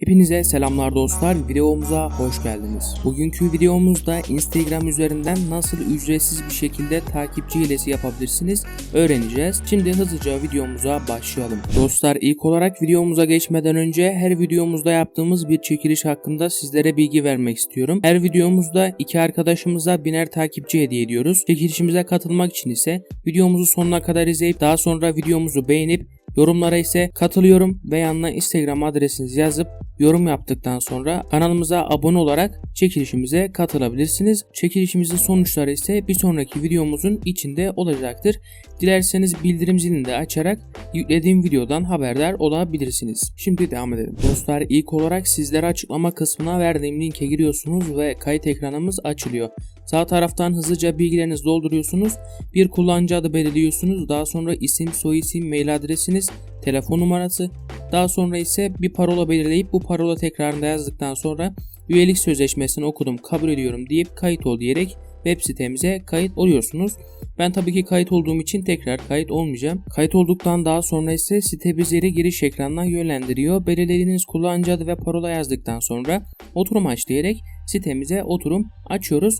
Hepinize selamlar dostlar. Videomuza hoş geldiniz. Bugünkü videomuzda Instagram üzerinden nasıl ücretsiz bir şekilde takipçi hilesi yapabilirsiniz öğreneceğiz. Şimdi hızlıca videomuza başlayalım. Dostlar ilk olarak videomuza geçmeden önce her videomuzda yaptığımız bir çekiliş hakkında sizlere bilgi vermek istiyorum. Her videomuzda iki arkadaşımıza biner takipçi hediye ediyoruz. Çekilişimize katılmak için ise videomuzu sonuna kadar izleyip daha sonra videomuzu beğenip Yorumlara ise katılıyorum ve yanına Instagram adresinizi yazıp yorum yaptıktan sonra kanalımıza abone olarak çekilişimize katılabilirsiniz. Çekilişimizin sonuçları ise bir sonraki videomuzun içinde olacaktır. Dilerseniz bildirim zilini de açarak yüklediğim videodan haberdar olabilirsiniz. Şimdi devam edelim. Dostlar ilk olarak sizlere açıklama kısmına verdiğim linke giriyorsunuz ve kayıt ekranımız açılıyor. Sağ taraftan hızlıca bilgilerinizi dolduruyorsunuz. Bir kullanıcı adı belirliyorsunuz. Daha sonra isim, soyisim, mail adresiniz, telefon numarası. Daha sonra ise bir parola belirleyip bu parola tekrarında yazdıktan sonra üyelik sözleşmesini okudum, kabul ediyorum deyip kayıt ol diyerek web sitemize kayıt oluyorsunuz. Ben tabii ki kayıt olduğum için tekrar kayıt olmayacağım. Kayıt olduktan daha sonra ise site bizleri giriş ekranına yönlendiriyor. Belirlediğiniz kullanıcı adı ve parola yazdıktan sonra oturum aç diyerek sitemize oturum açıyoruz.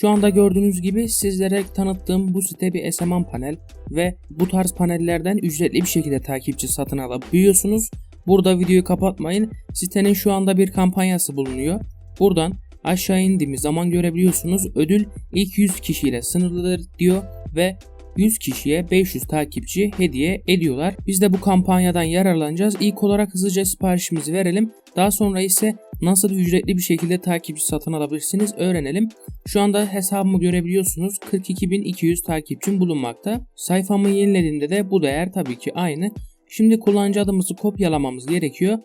Şu anda gördüğünüz gibi sizlere tanıttığım bu site bir SMM panel ve bu tarz panellerden ücretli bir şekilde takipçi satın alabiliyorsunuz. Burada videoyu kapatmayın. Sitenin şu anda bir kampanyası bulunuyor. Buradan aşağı indiğimiz zaman görebiliyorsunuz. Ödül ilk 100 kişiyle sınırlıdır diyor ve 100 kişiye 500 takipçi hediye ediyorlar. Biz de bu kampanyadan yararlanacağız. İlk olarak hızlıca siparişimizi verelim. Daha sonra ise nasıl ücretli bir şekilde takipçi satın alabilirsiniz öğrenelim. Şu anda hesabımı görebiliyorsunuz. 42.200 takipçim bulunmakta. Sayfamı yenilediğimde de bu değer tabii ki aynı. Şimdi kullanıcı adımızı kopyalamamız gerekiyor.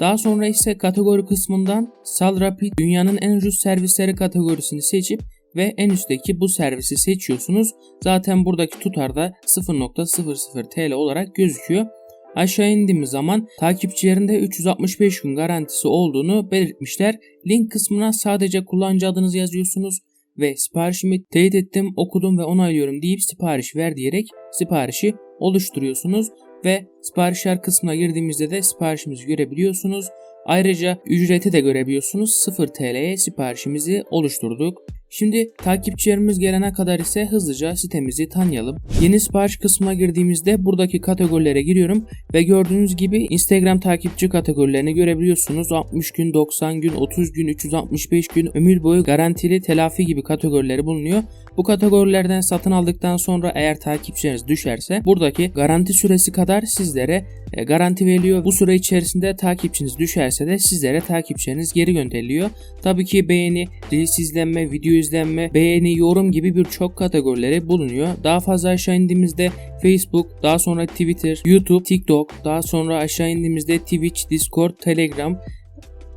Daha sonra ise kategori kısmından Sal Rapid dünyanın en ucuz servisleri kategorisini seçip ve en üstteki bu servisi seçiyorsunuz. Zaten buradaki tutar da 0.00 TL olarak gözüküyor. Aşağı indiğimiz zaman takipçilerinde 365 gün garantisi olduğunu belirtmişler. Link kısmına sadece kullanıcı adınızı yazıyorsunuz ve siparişimi teyit ettim, okudum ve onaylıyorum deyip sipariş ver diyerek siparişi oluşturuyorsunuz ve siparişler kısmına girdiğimizde de siparişimizi görebiliyorsunuz. Ayrıca ücreti de görebiliyorsunuz. 0 TL'ye siparişimizi oluşturduk. Şimdi takipçilerimiz gelene kadar ise hızlıca sitemizi tanıyalım. Yeni sipariş kısmına girdiğimizde buradaki kategorilere giriyorum ve gördüğünüz gibi Instagram takipçi kategorilerini görebiliyorsunuz. 60 gün, 90 gün, 30 gün, 365 gün, ömür boyu garantili telafi gibi kategorileri bulunuyor. Bu kategorilerden satın aldıktan sonra eğer takipçileriniz düşerse buradaki garanti süresi kadar sizlere e, garanti veriliyor. Bu süre içerisinde takipçiniz düşerse de sizlere takipçileriniz geri gönderiliyor. Tabii ki beğeni, reels izlenme, video izlenme, beğeni, yorum gibi birçok kategorileri bulunuyor. Daha fazla aşağı indiğimizde Facebook, daha sonra Twitter, YouTube, TikTok, daha sonra aşağı indiğimizde Twitch, Discord, Telegram,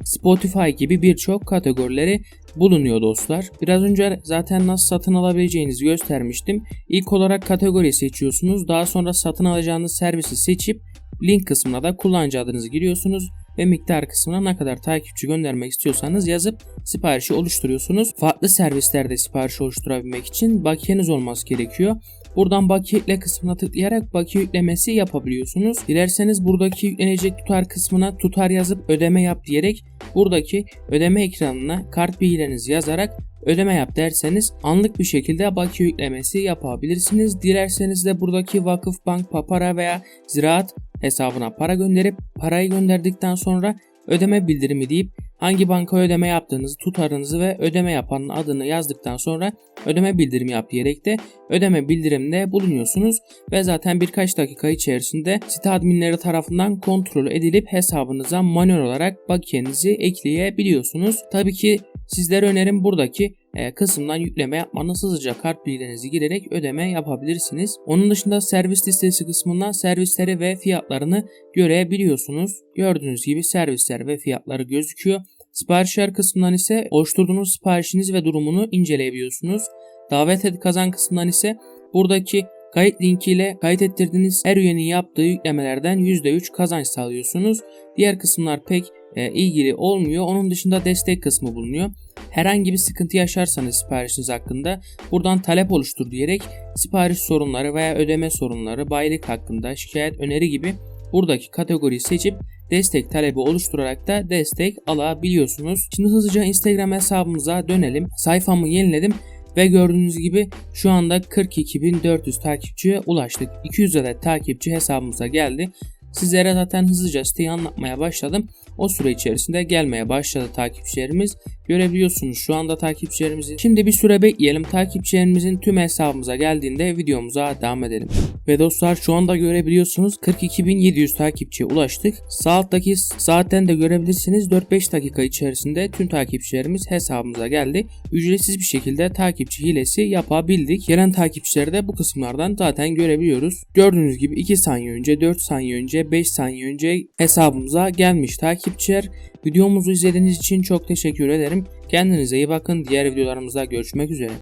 Spotify gibi birçok kategorileri bulunuyor dostlar. Biraz önce zaten nasıl satın alabileceğinizi göstermiştim. İlk olarak kategori seçiyorsunuz. Daha sonra satın alacağınız servisi seçip link kısmına da kullanıcı adınızı giriyorsunuz ve miktar kısmına ne kadar takipçi göndermek istiyorsanız yazıp siparişi oluşturuyorsunuz. Farklı servislerde sipariş oluşturabilmek için bakiyeniz olması gerekiyor. Buradan bakiye yükle kısmına tıklayarak bakiye yüklemesi yapabiliyorsunuz. Dilerseniz buradaki yüklenecek tutar kısmına tutar yazıp ödeme yap diyerek buradaki ödeme ekranına kart bilgilerinizi yazarak ödeme yap derseniz anlık bir şekilde bakiye yüklemesi yapabilirsiniz. Dilerseniz de buradaki vakıf, bank, papara veya ziraat hesabına para gönderip parayı gönderdikten sonra ödeme bildirimi deyip hangi banka ödeme yaptığınızı, tutarınızı ve ödeme yapanın adını yazdıktan sonra ödeme bildirimi yap diyerek de ödeme bildiriminde bulunuyorsunuz ve zaten birkaç dakika içerisinde site adminleri tarafından kontrol edilip hesabınıza manuel olarak bakiyenizi ekleyebiliyorsunuz. Tabii ki sizlere önerim buradaki kısımdan yükleme yapmanız hızlıca kart bilgilerinizi girerek ödeme yapabilirsiniz. Onun dışında servis listesi kısmından servisleri ve fiyatlarını görebiliyorsunuz. Gördüğünüz gibi servisler ve fiyatları gözüküyor. Siparişler kısmından ise oluşturduğunuz siparişiniz ve durumunu inceleyebiliyorsunuz. Davet et kazan kısmından ise buradaki kayıt linkiyle kayıt ettirdiğiniz her üyenin yaptığı yüklemelerden %3 kazanç sağlıyorsunuz. Diğer kısımlar pek e, ilgili olmuyor. Onun dışında destek kısmı bulunuyor. Herhangi bir sıkıntı yaşarsanız siparişiniz hakkında buradan talep oluştur diyerek sipariş sorunları veya ödeme sorunları, bayilik hakkında şikayet öneri gibi buradaki kategoriyi seçip destek talebi oluşturarak da destek alabiliyorsunuz. Şimdi hızlıca Instagram hesabımıza dönelim. Sayfamı yeniledim ve gördüğünüz gibi şu anda 42.400 takipçiye ulaştık. 200 adet takipçi hesabımıza geldi. Sizlere zaten hızlıca siteyi anlatmaya başladım. O süre içerisinde gelmeye başladı takipçilerimiz. Görebiliyorsunuz şu anda takipçilerimizi. Şimdi bir süre bekleyelim. Takipçilerimizin tüm hesabımıza geldiğinde videomuza devam edelim. Ve dostlar şu anda görebiliyorsunuz 42.700 takipçiye ulaştık. Sağ alttaki saatten de görebilirsiniz 4-5 dakika içerisinde tüm takipçilerimiz hesabımıza geldi. Ücretsiz bir şekilde takipçi hilesi yapabildik. Gelen takipçileri de bu kısımlardan zaten görebiliyoruz. Gördüğünüz gibi 2 saniye önce, 4 saniye önce, 5 saniye önce hesabımıza gelmiş takipçiler. Videomuzu izlediğiniz için çok teşekkür ederim. Kendinize iyi bakın. Diğer videolarımızda görüşmek üzere.